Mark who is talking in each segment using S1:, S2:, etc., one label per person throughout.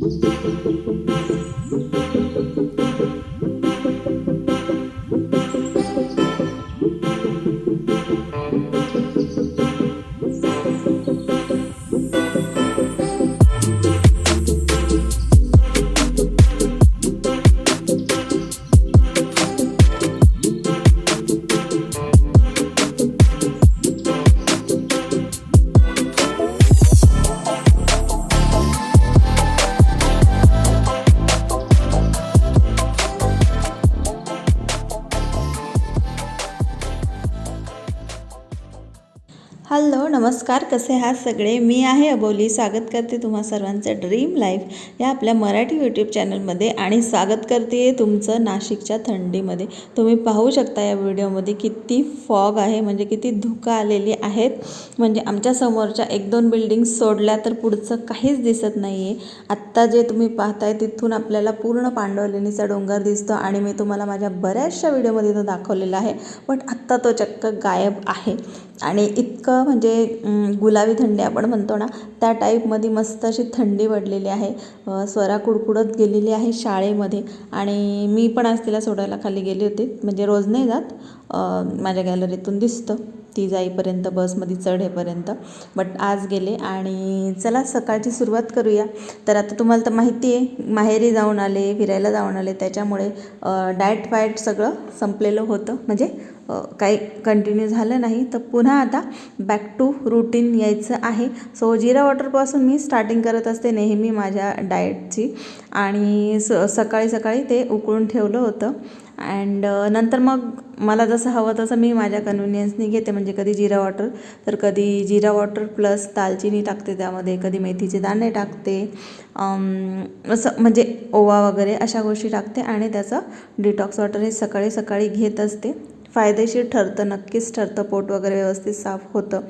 S1: Música hello नमस्कार कसे आहात सगळे? मी आहे अबोली. स्वागत करते तुम्हा सर्वांचं ड्रीम लाईफ या आपल्या मराठी यूट्यूब चॅनलमध्ये आणि स्वागत करते तुमचं नाशिकच्या थंडीमध्ये. तुम्ही पाहू शकता या व्हिडिओमध्ये किती फॉग आहे म्हणजे किती धुकं आलेली आहेत. म्हणजे आमच्या समोरच्या एक दोन बिल्डिंग सोडल्या तर पुढचं काहीच दिसत नाही आहे आत्ता जे तुम्ही पाहताय तिथून आपल्याला पूर्ण पांडवलेणीचा डोंगर दिसतो आणि मी तुम्हाला माझ्या बऱ्याचशा व्हिडिओमध्ये तो दाखवलेला आहे. पण आत्ता तो चक्क गायब आहे. आणि इतकं म्हणजे गुलाबी थंडी आपण म्हणतो ना त्या टाईपमध्ये मस्त अशी थंडी पडलेली आहे. स्वरा कुडकुडत गेलेली आहे शाळेमध्ये आणि मी पण आज तिला सोडायला खाली गेले होते. म्हणजे रोज नाही जात. माझ्या गॅलरीतून दिसतं. ती जाईपर्यंत बसमध्ये चढेपर्यंत बट आज गेले आणि चला सकाळची सुरुवात करूया. तर आता तुम्हाला तर माहिती आहे माहेरी जाऊन आले फिरायला जाऊन आले त्याच्यामुळे डाएट फायट सगळं संपलेलं होतं. म्हणजे काही कंटिन्यू झालं नाही. तर पुन्हा आता बॅक टू रुटीन यायचं आहे. सो जिरा वॉटरपासून मी स्टार्टिंग करत असते नेहमी माझ्या डाएटची आणि स सकाळी सकाळी ते उकळून ठेवलं होतं. अँड uh, नंतर मग मला जसं हवं तसं मी माझ्या कन्व्हिनियन्सनी घेते. म्हणजे कधी जिरा वॉटर तर कधी जिरा वॉटर प्लस दालचिनी टाकते त्यामध्ये कधी मेथीचे दाणे टाकते. Um, असं म्हणजे ओवा वगैरे अशा गोष्टी टाकते आणि त्याचं डिटॉक्स वॉटर हे सकाळी सकाळी घेत असते. फायदेशीर ठरतं नक्कीच ठरतं पोट वगैरे व्यवस्थित साफ होतं.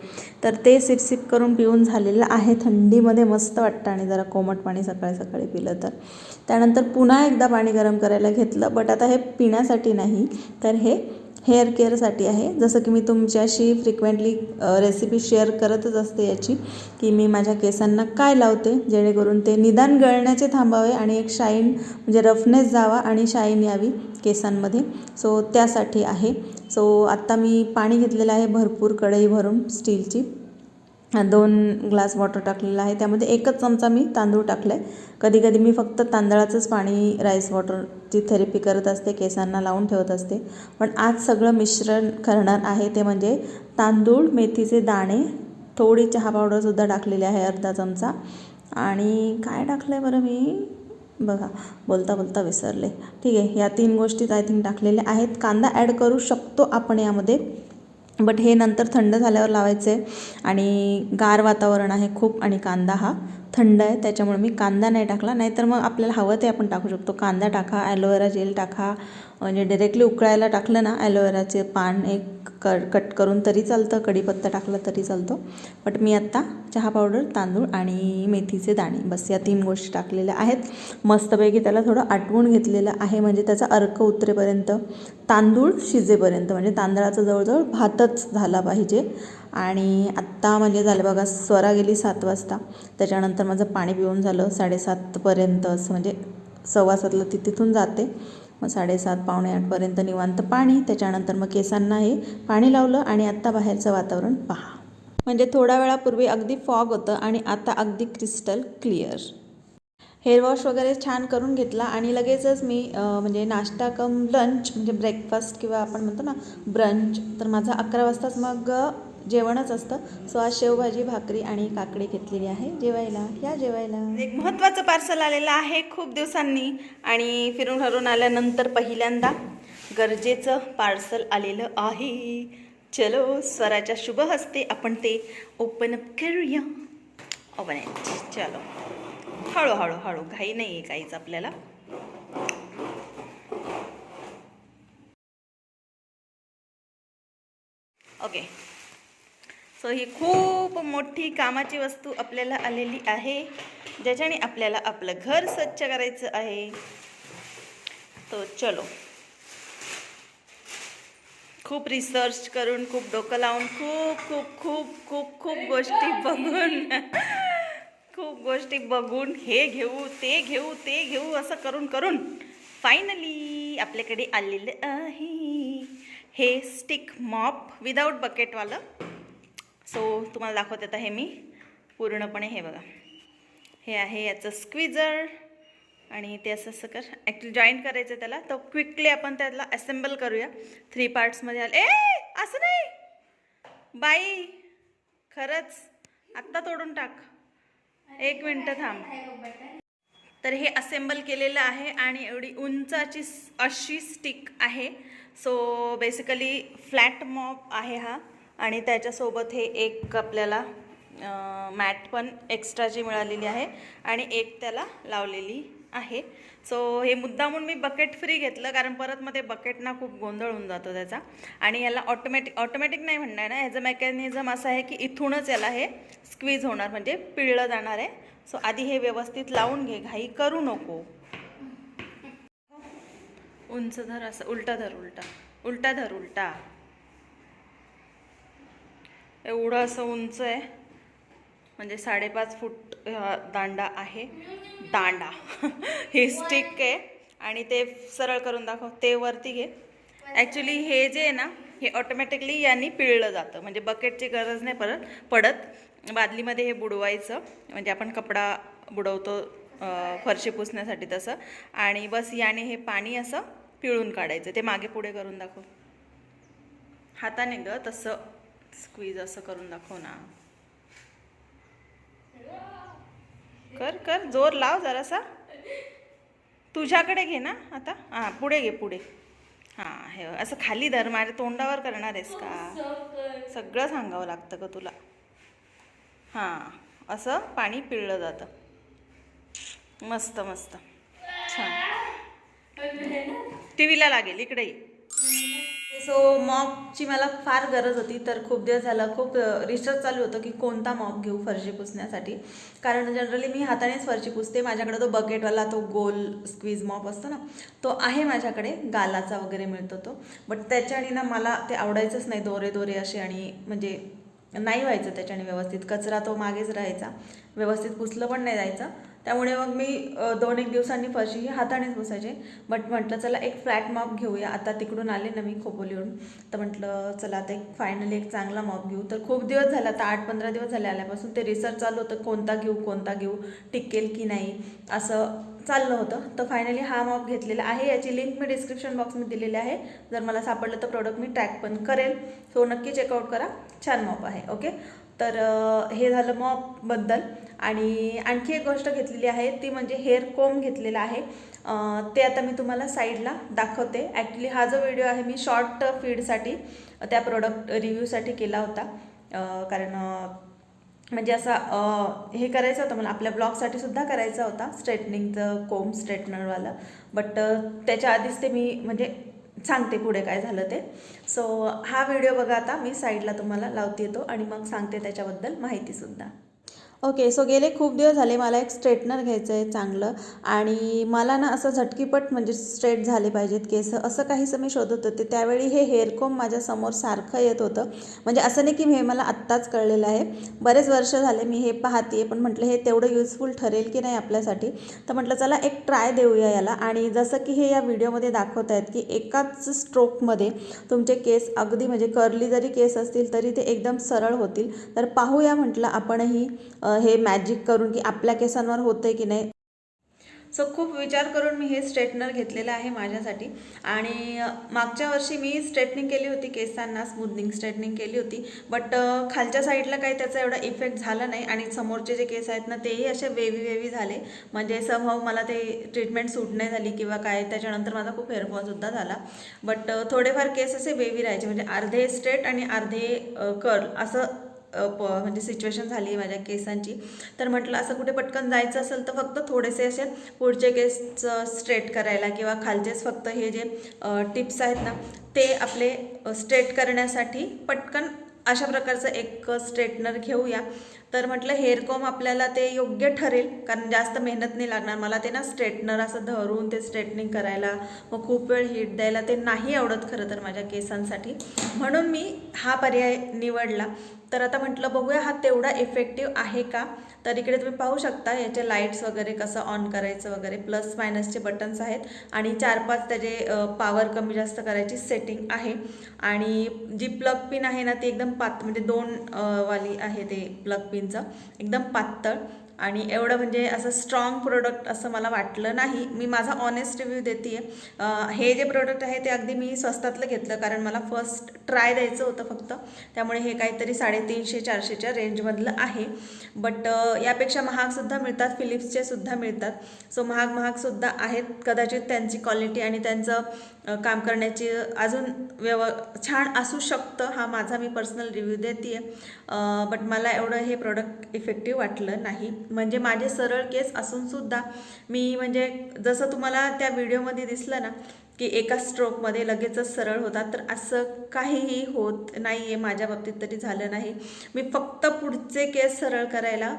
S1: तर ते सिपसिप करून पिऊन झालेलं आहे. थंडीमध्ये मस्त वाटतं आणि जरा कोमट पाणी सकाळी सकाळी पिलं तर. त्यानंतर पुन्हा एकदा पाणी गरम करायला घेतलं बट आता हे पिण्यासाठी नाही. तर हे हेअर केअरसाठी आहे. जसं की मी तुमच्याशी फ्रिक्वेंटली रेसिपी शेअर करतच असते याची की मी माझ्या केसांना काय लावते जेणेकरून ते निदान गळण्याचे थांबावे आणि एक शाईन म्हणजे रफनेस जावा आणि शाईन यावी केसांमध्ये. सो त्यासाठी आहे. सो आत्ता मी पाणी घेतलेलं आहे भरपूर कढई भरून स्टीलची दोन ग्लास वॉटर टाकलेलं आहे. त्यामध्ये एकच चमचा मी तांदूळ टाकला आहे कधी कधी मी फक्त तांदळाचंच पाणी राईस वॉटरची थेरपी करत असते केसांना लावून ठेवत असते. पण आज सगळं मिश्रण करणार आहे ते म्हणजे तांदूळ मेथीचे दाणे थोडी चहा पावडरसुद्धा टाकलेली आहे अर्धा चमचा. आणि काय टाकलं आहे बरं मी? बघा बोलता बोलता विसरले. ठीक आहे या तीन गोष्टीत आय थिंक टाकलेल्या आहेत. कांदा ॲड करू शकतो आपण यामध्ये. बट हे नंतर थंड झाल्यावर लावायचे आणि गार वातावरण आहे खूप आणि कांदा हा थंड आहे त्याच्यामुळे मी कांदा नाही टाकला. नाहीतर मग आपल्याला हवं ते आपण टाकू शकतो. कांदा टाका ॲलोवेरा जेल टाका म्हणजे डिरेक्टली उकळायला टाकलं ना ॲलोवेराचे पान एक क कट करून तरी चालतं कढीपत्ता टाकला तरी चालतो. बट मी आत्ता चहा पावडर तांदूळ आणि मेथीचे दाणे बस या तीन गोष्टी टाकलेल्या आहेत. मस्तपैकी त्याला थोडं आटवून घेतलेलं आहे म्हणजे त्याचा अर्क उतरेपर्यंत तांदूळ शिजेपर्यंत म्हणजे तांदळाचा जवळजवळ भातच झाला पाहिजे. आणि आत्ता म्हणजे झालं बघा स्वरा गेली सात वाजता. त्याच्यानंतर माझं पाणी पिऊन झालं साडेसातपर्यंत असं म्हणजे सव्वा सातला ती तिथून जाते. मग साडेसात पावणे आठपर्यंत निवांत पाणी त्याच्यानंतर मग केसांना हे पाणी लावलं आणि आत्ता बाहेरचं वातावरण पहा. म्हणजे थोड्या वेळापूर्वी अगदी फॉग होतं आणि आता अगदी क्रिस्टल क्लिअर. हेअर वॉश वगैरे छान करून घेतला आणि लगेचच मी म्हणजे नाश्ता कम लंच म्हणजे ब्रेकफास्ट किंवा आपण म्हणतो ना ब्रंच तर माझा अकरा वाजताच मग जेवणच असतं. सो आज शेवभाजी भाकरी आणि काकडी घेतलेली आहे. जेवायला. या जेवायला. एक महत्त्वाचं पार्सल आलेलं आहे खूप दिवसांनी आणि फिरून हरून आल्यानंतर पहिल्यांदा गरजेचं पार्सल आलेलं आहे. चलो स्वराच्या शुभ हस्ते आपण ते ओपन अप करूया oh, ओपन चलो. हळूहळू हळू. घाई नाही आहे काहीच आपल्याला. ओके सो ही खूप मोठी कामाची वस्तू आपल्याला आलेली आहे ज्याच्याने आपल्याला आपलं घर स्वच्छ करायचं आहे. तो चलो. खूप रिसर्च करून खूप डोकं लावून खूप खूप खूप खूप खूप गोष्टी बघून खूप गोष्टी बघून हे घेऊ ते घेऊ ते घेऊ असं करून करून फायनली आपल्याकडे आलेलं आहे. हे स्टिक मॉप विदाऊट बकेटवालं सो तुम्हाला दाखवत आता हे मी. पूर्णपणे हे बघा. हे आहे याचं स्क्विझर आणि ते असं असं कर. ॲक्च्युली जॉईंट करायचं आहे त्याला. तर क्विकली आपण त्याला असेंबल करूया. थ्री पार्ट्समध्ये आले. ए असं नाही. बाई खरंच. आत्ता तोडून टाक. एक मिनटं थांब. तर हे असेंबल केलेलं आहे आणि एवढी उंचाची अशी स्टिक आहे. सो बेसिकली फ्लॅट मॉप आहे हा. आणि त्याच्यासोबत हे एक आपल्याला मॅट पण एक्स्ट्राची मिळालेली आहे आणि एक त्याला लावलेली आहे. सो हे मुद्दामून मी बकेट फ्री घेतलं कारण परत मध्ये बकेट ना खूप गोंधळ होऊन जातो त्याचा. आणि याला ऑटोमॅटिक ऑटोमॅटिक नाही म्हणणार ना ह्याचं मेकॅनिझम असं आहे की इथूनच याला हे स्क्वीज होणार म्हणजे पिळलं जाणार आहे. सो आधी हे व्यवस्थित लावून घे घाई करू नको. उंच धर असं उलटा धर उलटा. उलटा धर उलटा. एवढं असं उंच आहे. म्हणजे साडेपाच फूट दांडा आहे. दांडा. हे स्टिक आहे. आणि ते सरळ करून दाखव. ते वरती घे. ॲक्च्युली हे जे आहे ना हे ऑटोमॅटिकली यांनी पिळलं जातं. म्हणजे बकेटची गरज नाही परत पडत. बादलीमध्ये हे बुडवायचं. म्हणजे आपण कपडा बुडवतो फरशी पुसण्यासाठी तसं. आणि बस याने हे पाणी असं पिळून काढायचं. ते मागे पुढे करून दाखव. हाताने ग तसं. स्क्वीज असं करून दाखव ना. कर कर जोर लाव जरासा. तुझ्याकडे घे ना आता. हां पुढे घे पुढे. हां हे असं खाली धर माझ्या तोंडावर करणार आहेस का? सगळं सांगावं लागतं का तुला. हां असं पाणी पिळलं जातं. मस्त मस्त. छान. टी व्हीला लागेल इकडे सो मॉपची मला फार गरज होती. तर खूप दिवस झाला खूप रिसर्च चालू होतं की कोणता मॉप घेऊ फरशी पुसण्यासाठी. कारण जनरली मी हातानेच फरशी पुसते. माझ्याकडे तो बकेटवाला तो गोल स्क्वीज मॉप असतो ना तो आहे माझ्याकडे. गालाचा वगैरे मिळतो तो. बट त्याच्याने ना मला ते आवडायचंच नाही दोरे दोरे असे आणि म्हणजे नाही व्हायचं त्याच्याने व्यवस्थित. कचरा तो मागेच राहायचा. व्यवस्थित पुसलं पण नाही जायचं. त्यामुळे मग मी दोन एक दिवसांनी फरशी ही हातानेच पुसायचे बट म्हटलं चला एक फ्लॅट मॉप घेऊया. आता तिकडून आले ना मी खोपोलीहून तर म्हटलं चला आता एक फायनली एक चांगला मॉप घेऊ. तर खूप दिवस झाला आता आठ पंधरा दिवस झाले आल्यापासून ते रिसर्च चालू होतं कोणता घेऊ कोणता घेऊ टिकेल की नाही? असं चाललं होतं. तर फायनली हा मॉप घेतलेला आहे. याची लिंक मी डिस्क्रिप्शन बॉक्समध्ये दिलेली आहे. जर मला सापडलं तर प्रोडक्ट मी ट्रॅक पण करेल. सो नक्की चेकआउट करा. छान मॉप आहे. ओके तर हे झालं मॉपबद्दल आणि आणखी एक गोष्ट घेतलेली आहे ती म्हणजे हेअर कोम घेतलेला आहे. ते आता मी तुम्हाला साईडला दाखवते. ॲक्च्युली हा जो व्हिडिओ आहे मी शॉर्ट फीडसाठी त्या प्रोडक्ट रिव्ह्यूसाठी केला होता. कारण म्हणजे असा हे करायचं होतं मला आपल्या ब्लॉगसाठी सुद्धा करायचा होता स्ट्रेटनिंगचं कोम स्ट्रेटनरवालं बट त्याच्या आधीच ते मी म्हणजे सांगते पुढे काय झालं ते. सो हा व्हिडिओ बघा आता मी साईडला तुम्हाला लावते येतो आणि मग सांगते त्याच्याबद्दल माहितीसुद्धा ओके सो गेले खूप दिवस झाले मला एक स्ट्रेटनर घ्यायचं आहे चांगलं. आणि मला ना असं झटकीपट म्हणजे स्ट्रेट झाले पाहिजेत केस. असं काहीसं मी शोधत होते. त्यावेळी हे हेअरकोम माझ्यासमोर सारखं येत होतं. म्हणजे असं नाही की हे मला आत्ताच कळलेलं आहे. बरेच वर्ष झाले मी हे पाहते पण म्हटलं हे तेवढं युजफुल ठरेल की नाही आपल्यासाठी? तर म्हटलं चला एक ट्राय देऊया याला. आणि जसं की हे या व्हिडिओमध्ये दाखवत आहेत की एकाच स्ट्रोकमध्ये तुमचे केस अगदी म्हणजे कर्ली जरी केस असतील तरी ते एकदम सरळ होतील. तर पाहूया म्हटलं आपणही हे मॅजिक करून की आपल्या केसांवर होतंय की नाही? सो खूप विचार करून मी हे स्ट्रेटनर घेतलेलं आहे माझ्यासाठी. आणि मागच्या वर्षी मी स्ट्रेटनिंग केली होती केसांना स्मूथनिंग स्ट्रेटनिंग केली होती. बट खालच्या साईडला काही त्याचा एवढा इफेक्ट झाला नाही आणि समोरचे जे केस आहेत ना तेही असे वेवी वेवी झाले. म्हणजे समहाव मला ते ट्रीटमेंट सूट नाही झाली किंवा काय त्याच्यानंतर माझा खूप हेअरफॉलसुद्धा झाला. बट थोडेफार केस असे वेवी राहायचे. म्हणजे अर्धे स्ट्रेट आणि अर्धे कर्ल असं प म्हणजे सिच्युएशन झाली आहे माझ्या केसांची. तर म्हटलं असं कुठे पटकन जायचं असेल तर फक्त थोडेसे असे पुढचे केस स्ट्रेट करायला किंवा खालचेच फक्त हे जे टिप्स आहेत ना ते आपले स्ट्रेट करण्यासाठी पटकन अशा प्रकारचं एक स्ट्रेटनर घेऊया. तर म्हटलं हेअरकॉम आपल्याला ते योग्य ठरेल कारण जास्त मेहनत नाही लागणार. मला ते ना स्ट्रेटनर असं धरून ते स्ट्रेटनिंग करायला मग खूप वेळ हीट द्यायला ते नाही आवडत खरं तर माझ्या केसांसाठी. म्हणून मी हा पर्याय निवडला. तर आता म्हटलं बघूया हा तेवढा इफेक्टिव्ह आहे का? तर इकडे तुम्ही पाहू शकता याचे लाईट्स वगैरे कसं ऑन करायचं वगैरे प्लस मायनसचे बटन्स आहेत आणि चार पाच त्याचे पॉवर कमी जास्त करायची सेटिंग आहे. आणि जी प्लग पिन आहे ना ती एकदम पात म्हणजे दोन वाली आहे ते प्लग पिन पिनचं एकदम पातळ आणि एवढं म्हणजे असं स्ट्रॉंग प्रोडक्ट असं मला वाटलं नाही. मी माझा ऑनेस्ट रिव्ह्यू देते हे जे प्रोडक्ट आहे ते अगदी मी स्वस्तातलं घेतलं कारण मला फर्स्ट ट्राय द्यायचं होतं फक्त. त्यामुळे हे काहीतरी साडेतीनशे चारशेच्या रेंजमधलं आहे. बट यापेक्षा महागसुद्धा मिळतात. फिलिप्सचे सुद्धा मिळतात. सो महाग महागसुद्धा आहेत. कदाचित त्यांची क्वालिटी आणि त्यांचं काम करण्याची अजून व्यव छान असू शकतं हा माझा मी पर्सनल रिव्ह्यू देते बट मला एवढं हे प्रोडक्ट इफेक्टिव्ह वाटलं नाही. म्हणजे माझे सरळ केस असूनसुद्धा मी म्हणजे जसं तुम्हाला त्या व्हिडिओमध्ये दिसलं ना की एका स्ट्रोकमध्ये लगेचच सरळ होतात तर असं काहीही होत नाही आहे माझ्या बाबतीत तरी झालं नाही. मी फक्त पुढचे केस सरळ करायला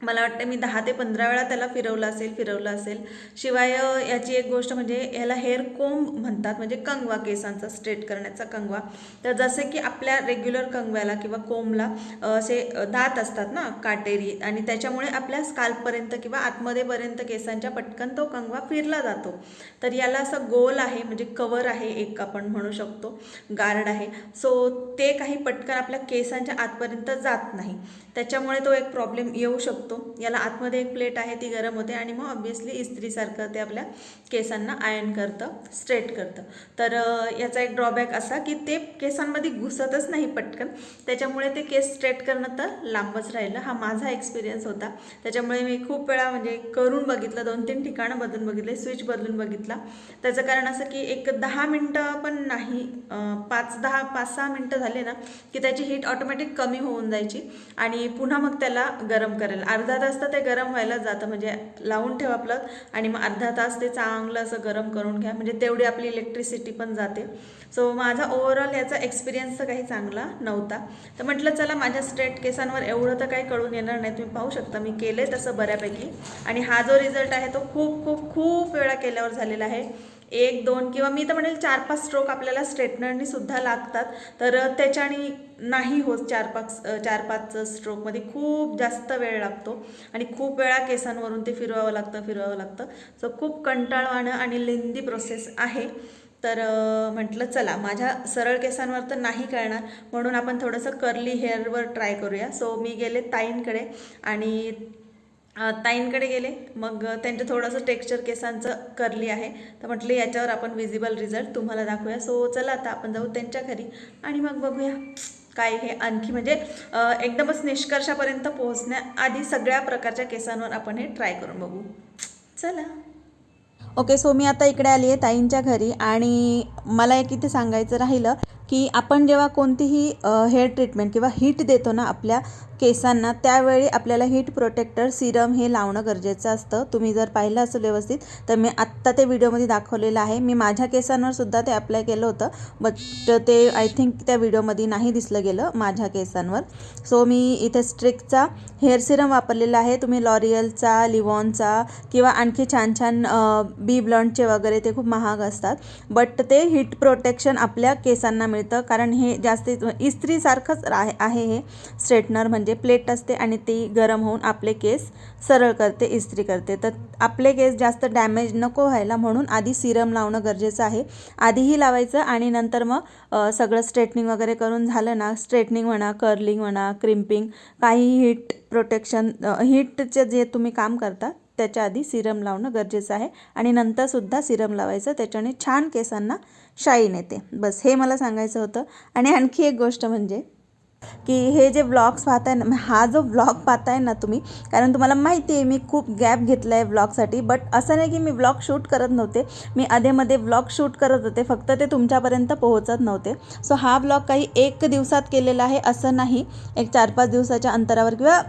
S1: मला वाटतं मी दहा ते पंधरा वेळा त्याला फिरवलं असेल फिरवलं असेल. शिवाय याची एक गोष्ट म्हणजे ह्याला हेअर कोंब म्हणतात म्हणजे कंगवा केसांचा स्ट्रेट करण्याचा कंगवा. तर जसे की आपल्या रेग्युलर कंगव्याला किंवा कोंबला असे दात असतात ना काटेरी आणि त्याच्यामुळे आपल्या स्काल्पपर्यंत किंवा आतमध्येपर्यंत केसांच्या पटकन तो कंगवा फिरला जातो. तर याला असं गोल आहे म्हणजे कवर आहे एक आपण म्हणू शकतो गार्ड आहे. सो ते काही पटकन आपल्या केसांच्या आतपर्यंत जात नाही. त्याच्यामुळे तो एक प्रॉब्लेम येऊ शकतो. याला आतमध्ये एक प्लेट आहे ती गरम होते आणि मग ऑब्विसली इस्त्रीसारखं ते आपल्या केसांना आयन करतं स्ट्रेट करतं. तर याचा एक ड्रॉबॅक असा की ते केसांमध्ये घुसतच नाही पटकन. त्याच्यामुळे ते केस स्ट्रेट करणं तर लांबच राहिलं. हा माझा एक्सपिरियन्स होता. त्याच्यामुळे मी खूप वेळा म्हणजे करून बघितलं दोन तीन ठिकाणं बदलून बघितले स्विच बदलून बघितला. त्याचं कारण असं की एक दहा मिनटं पण नाही पाच दहा पाच सहा मिनटं झाले ना की त्याची हीट ऑटोमॅटिक कमी होऊन जायची. आणि पुन्हा मग त्याला गरम करेल. अर्धा तास तर ते गरम व्हायला जातं म्हणजे लावून ठेवा प्लग आणि मग अर्धा तास ते चांगलं असं गरम करून घ्या. म्हणजे तेवढी आपली इलेक्ट्रिसिटी पण जाते. सो माझा ओव्हरऑल याचा एक्सपिरियन्स तर काही चांगला नव्हता. तर म्हटलं चला माझ्या स्ट्रेट केसांवर एवढं तर काही कळून येणार नाही. तुम्ही पाहू शकता मी केले तसं बऱ्यापैकी. आणि हा जो रिझल्ट आहे तो खूप खूप खूप वेळा केल्यावर झालेला आहे. एक दोन किंवा मी तर म्हणेल चार पाच स्ट्रोक आपल्याला स्ट्रेटनरनी सुद्धा लागतात. तर त्याच्याने नाही होत चार पाच चार पाच स्ट्रोकमध्ये खूप जास्त वेळ लागतो आणि खूप वेळा केसांवरून ते फिरवावं लागतं फिरवावं लागतं. सो खूप कंटाळवाणं आणि लेंदी प्रोसेस आहे. तर म्हटलं चला माझ्या सरळ केसांवर तर नाही कळणार म्हणून आपण थोडंसं कर्ली हेअरवर ट्राय करूया. सो मी गेले ताईंकडे आणि ताईंकडे गेले. मग त्यांचं थोडंसं टेक्स्चर केसांचं करली आहे. तर म्हटलं याच्यावर आपण विजिबल रिझल्ट तुम्हाला दाखवूया. सो चला आता आपण जाऊ त्यांच्या घरी आणि मग बघूया. काय हे आणखी म्हणजे एकदमच निष्कर्षापर्यंत पोहोचण्याआधी सगळ्या प्रकारच्या केसांवर आपण हे ट्राय करून बघू. चला. ओके सो मी आता इकडे आली आहे ताईंच्या घरी आणि मला एक इथे सांगायचं राहिलं. की आपण जेव्हा कोणतीही हेअर ट्रीटमेंट किंवा हीट देतो ना आपल्या केसांना त्यावेळी आपल्याला हीट प्रोटेक्टर सिरम हे लावणं गरजेचं असतं. तुम्ही जर पाहिलं असेल व्यवस्थित तर मी आत्ता ते व्हिडिओमध्ये दाखवलेलं आहे. मी माझ्या केसांवर सुद्धा ते अप्लाय केलं होतं बट ते आय थिंक त्या व्हिडिओमध्ये नाही दिसलं गेलं माझ्या केसांवर. सो मी इथे स्ट्रिकचा हेअर सिरम वापरलेला आहे. तुम्ही लॉरियलचा लिवॉनचा किंवा आणखी छान छान बी ब्लंटचे वगैरे ते खूप महाग असतात. बट ते हीट प्रोटेक्शन आपल्या केसांना मिळतं. कारण हे जास्तीत इस्त्रीसारखंच आहे आहे हे. स्ट्रेटनर म्हणजे प्लेट असते आणि ती गरम होऊन आपले केस सरळ करते इस्त्री करते. तर आपले केस जास्त डॅमेज नको व्हायला म्हणून आधी सिरम लावणं गरजेचं आहे. आधीही लावायचं आणि नंतर मग सगळं स्ट्रेटनिंग वगैरे करून झालं ना स्ट्रेटनिंग म्हणा कर्लिंग म्हणा क्रिम्पिंग काही हीट प्रोटेक्शन हीटचे जे तुम्ही काम करता त्याच्या आधी सिरम लावणं गरजेचं आहे. आणि नंतरसुद्धा सिरम लावायचं. त्याच्याने छान केसांना शाईन येते. बस हे मला सांगायचं होतं. आणि आणखी एक गोष्ट म्हणजे की हे जे व्लॉग्स पाहताय ना हा जो व्लॉग पाहताय ना तुम्ही कारण तुम्हाला माहिती आहे मी खूप गॅप घेतला आहे व्लॉगसाठी बट असं नाही की मी व्लॉग शूट करत नव्हते. मी अधेमध्ये व्लॉग शूट करत होते फक्त ते तुमच्यापर्यंत पोहोचत नव्हते. सो हा व्लॉग काही एक दिवसात केलेला आहे असं नाही. एक चार पाच दिवसाच्या अंतरावर किंवा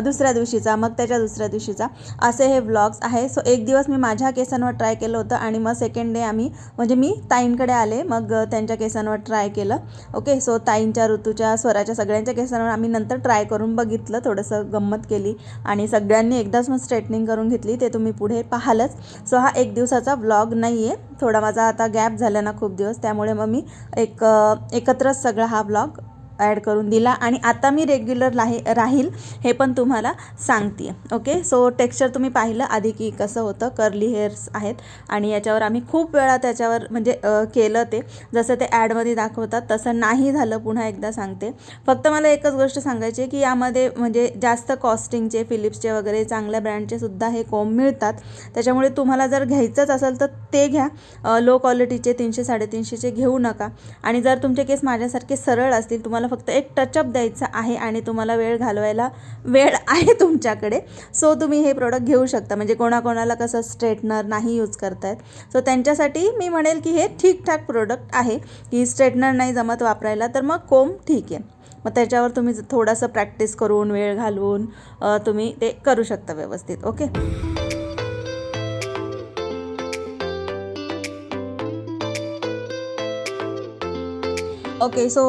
S1: दुसऱ्या दिवशीचा मग त्याच्या दुसऱ्या दिवशीचा असे हे व्लॉग्स आहे. सो एक दिवस मी माझ्या केसांवर ट्राय केलं होतं आणि मग सेकंड डे आम्ही म्हणजे मी ताईंकडे आले मग त्यांच्या केसांवर ट्राय केलं. ओके सो ताईंच्या ऋतूच्या स्वराच्या सगळ्यांच्या केसांवर आम्ही नंतर ट्राय करून बघितलं थोडंसं गंमत केली आणि सगळ्यांनी एकदाच मग स्ट्रेटनिंग करून घेतली. ते तुम्ही पुढे पाहालच. सो हा एक दिवसाचा व्लॉग नाही आहे थोडा माझा आता गॅप झाला ना खूप दिवस त्यामुळे मग मी एक एकत्रच सगळा हा व्लॉग ॲड करून दिला आणि आता मी रेग्युलर लाही राहील हे पण तुम्हाला सांगते ओके सो टेक्स्चर तुम्ही पाहिलं आधी की कसं होतं कर्ली हेअर्स आहेत आणि याच्यावर आम्ही खूप वेळा त्याच्यावर म्हणजे केलं ते. जसं ते ॲडमध्ये दाखवतात तसं नाही झालं पुन्हा एकदा सांगते. फक्त मला एकच गोष्ट सांगायची आहे की यामध्ये म्हणजे जास्त कॉस्टिंगचे फिलिप्सचे वगैरे चांगल्या ब्रँडचे सुद्धा हे कोंब मिळतात. त्याच्यामुळे तुम्हाला जर घ्यायचंच असेल तर ते घ्या. लो क्वालिटीचे तीनशे साडेतीनशेचे घेऊ नका. आणि जर तुमचे केस माझ्यासारखे सरळ असतील तुम्हाला फक्त एक टचअप द्यायचा आहे आणि तुम्हाला वेळ घालवायला वेळ आहे तुमच्याकडे. सो तुम्ही हे प्रोडक्ट घेऊ शकता. म्हणजे कोणाकोणाला कसं स्ट्रेटनर नाही यूज करतायत. सो त्यांच्यासाठी मी म्हणेल की हे ठीकठाक प्रोडक्ट आहे. की स्ट्रेटनर नाही जमत वापरायला तर मग कोम ठीक आहे. मग त्याच्यावर तुम्ही थोडंसं प्रॅक्टिस करून वेळ घालवून तुम्ही ते करू शकता व्यवस्थित. Okay okay so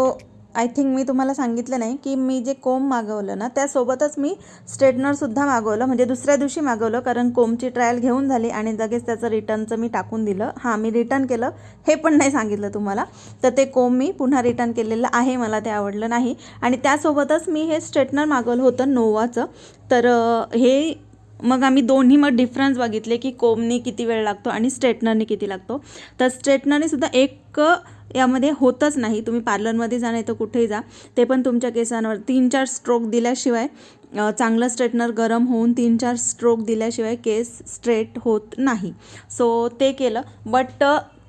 S1: I think मी तुम्हाला सांगितलं नाही की मी जे कोम मागवलं ना त्यासोबतच मी स्ट्रेटनरसुद्धा मागवलं म्हणजे दुसऱ्या दिवशी मागवलं कारण कोमची ट्रायल घेऊन झाली आणि लगेच त्याचं रिटर्नचं मी टाकून दिलं. हां मी रिटर्न केलं हे पण नाही सांगितलं तुम्हाला. तर ते कोम मी पुन्हा रिटर्न केलेलं आहे मला ते आवडलं नाही. आणि त्यासोबतच मी हे स्ट्रेटनर मागवलं होतं नोवाचं. तर हे मग आम्ही दोन्ही मग डिफरन्स बघितले की कोमने किती वेळ लागतो आणि स्ट्रेटनरने किती लागतो. तर स्ट्रेटनरने सुद्धा एक यामध्ये होतच नाही. तुम्ही पार्लरमध्ये जा नाही तर कुठेही जा. ते पण तुमच्या केसांवर तीन चार स्ट्रोक दिल्याशिवाय चांगलं स्ट्रेटनर गरम होऊन तीन चार स्ट्रोक दिल्याशिवाय केस स्ट्रेट होत नाही. सो ते केलं. बट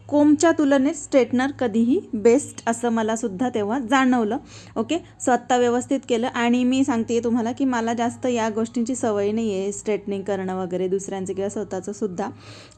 S1: कोमच्या तुलनेत स्ट्रेटनर कधीही बेस्ट असं मला सुद्धा तेव्हा जाणवलं. ओके सो आत्ता व्यवस्थित केलं. आणि मी सांगते तुम्हाला की मला जास्त या गोष्टींची सवय नाही आहे स्ट्रेटनिंग करणं वगैरे दुसऱ्यांचं किंवा स्वतःचं सुद्धा.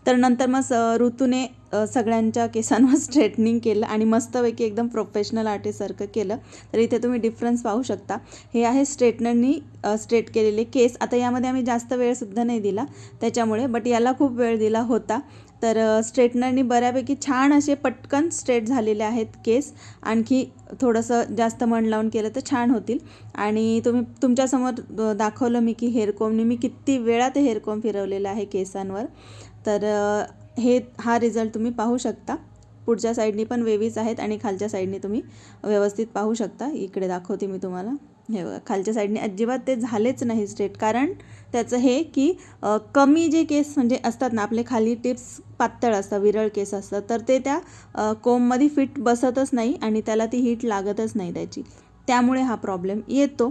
S1: तर नंतर मग स ऋतूने सगळ्यांच्या केसांवर स्ट्रेटनिंग केलं आणि मस्तपैकी एकदम प्रोफेशनल आर्टिस्टसारखं केलं. तर इथे तुम्ही डिफरन्स पाहू शकता. हे आहे स्ट्रेटनरनी स्ट्रेट केलेले केस. आता यामध्ये आम्ही जास्त वेळसुद्धा नाही दिला त्याच्यामुळे बट याला खूप वेळ दिला होता. तर स्ट्रेटनरनी बऱ्यापैकी छान असे पटकन स्ट्रेट झालेले आहेत केस. आणखी थोडंसं जास्त मन लावून केलं तर छान होतील. आणि तुम्ही तुमच्यासमोर दाखवलं मी की हेअरकोमनी मी किती वेळा ते हेअरकोम फिरवलेलं आहे केसांवर. तर हे हा रिझल्ट तुम्ही पाहू शकता. पुढच्या साईडनी पण वेवीज आहेत आणि खालच्या साईडनी तुम्ही व्यवस्थित पाहू शकता. इकडे दाखवते मी तुम्हाला. हे बघा खालच्या साईडने अजिबात ते झालेच नाही स्ट्रेट कारण त्याचं हे की कमी जे केस म्हणजे असतात ना आपले खाली टिप्स पातळ असतात विरळ केस असतात तर ते त्या कोममध्ये फिट बसतच नाही आणि त्याला ती हीट लागतच नाही त्याची. त्यामुळे हा प्रॉब्लेम येतो.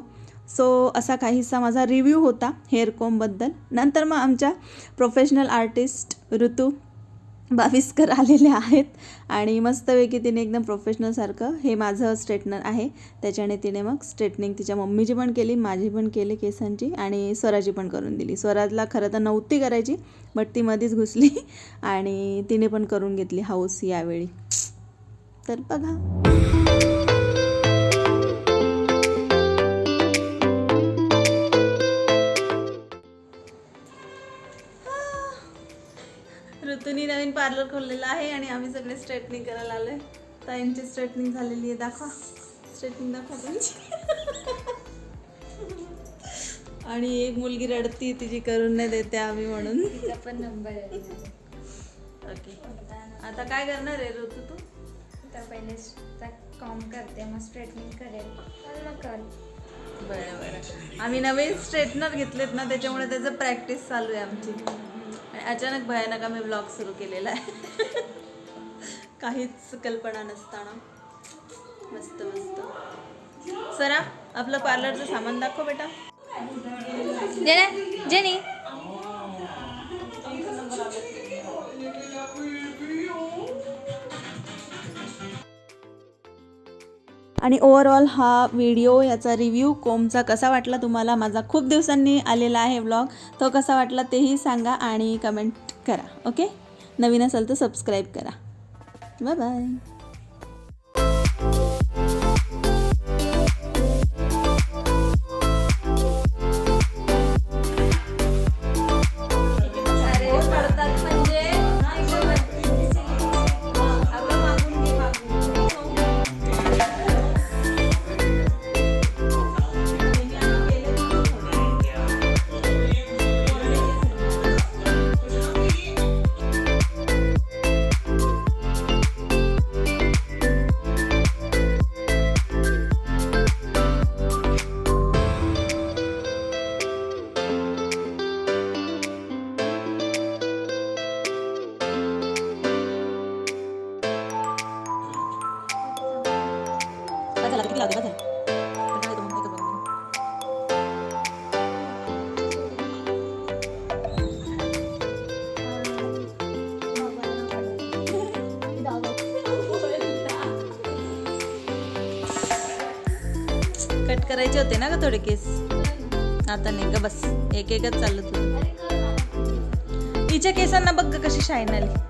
S1: सो असा काहीसा माझा रिव्ह्यू होता हेअर कोमबद्दल नंतर मग आमच्या प्रोफेशनल आर्टिस्ट ऋतू बाविस्कर आलेले आहेत आणि मस्तपैकी तिने एकदम प्रोफेशनलसारखं हे माझं स्ट्रेटनर आहे. त्याच्याने तिने मग स्ट्रेटनिंग तिच्या मम्मीची पण केली माझी पण केली केसांची आणि स्वराची पण करून दिली. स्वराजला खरं तर नव्हती करायची बट ती मध्येच घुसली आणि तिने पण करून घेतली हाऊस यावेळी. तर बघा. पार्लर खोललेलं आहे आणि आम्ही सगळे स्ट्रेटनिंग करायला आलोय. ताईंची स्ट्रेटनिंग झालेली आहे. दाखवा. स्ट्रेटनिंग दाखवा तुमची आणि एक मुलगी रडती तिची करून नाही देते आम्ही म्हणून.
S2: पण नंबर आहे.
S1: ओके आता काय करणार आहे ऋतू तू?
S2: तर पहिले कॉम करते मग स्ट्रेटनिंग करेल. मग कर
S1: बरं बरं. आम्ही नवीन स्ट्रेटनर घेतलेत ना त्याच्यामुळे त्याचं प्रॅक्टिस चालू आहे आमची. आणि अचानक भयानक आम्ही ब्लॉग सुरू केलेला आहे. काहीच कल्पना नसताना. मस्त मस्त. सरा आपलं पार्लरचं सामान दाखव बेटा.
S2: जेनी
S1: आणि ओवरऑल हा व्हिडिओ याचा रिव्ह्यू कोमचा कसा वाटला तुम्हाला? माझा खूप दिवसांनी आलेला आहे व्लॉग तो कसा वाटला तेही सांगा आणि कमेंट करा ओके नवीन असेल तर सबस्क्राईब करा. बाय बाय ना ग थोडे केस? आता नाही ग बस. एक एकच चालत तिच्या केसांना बघ कशी शाईन आली.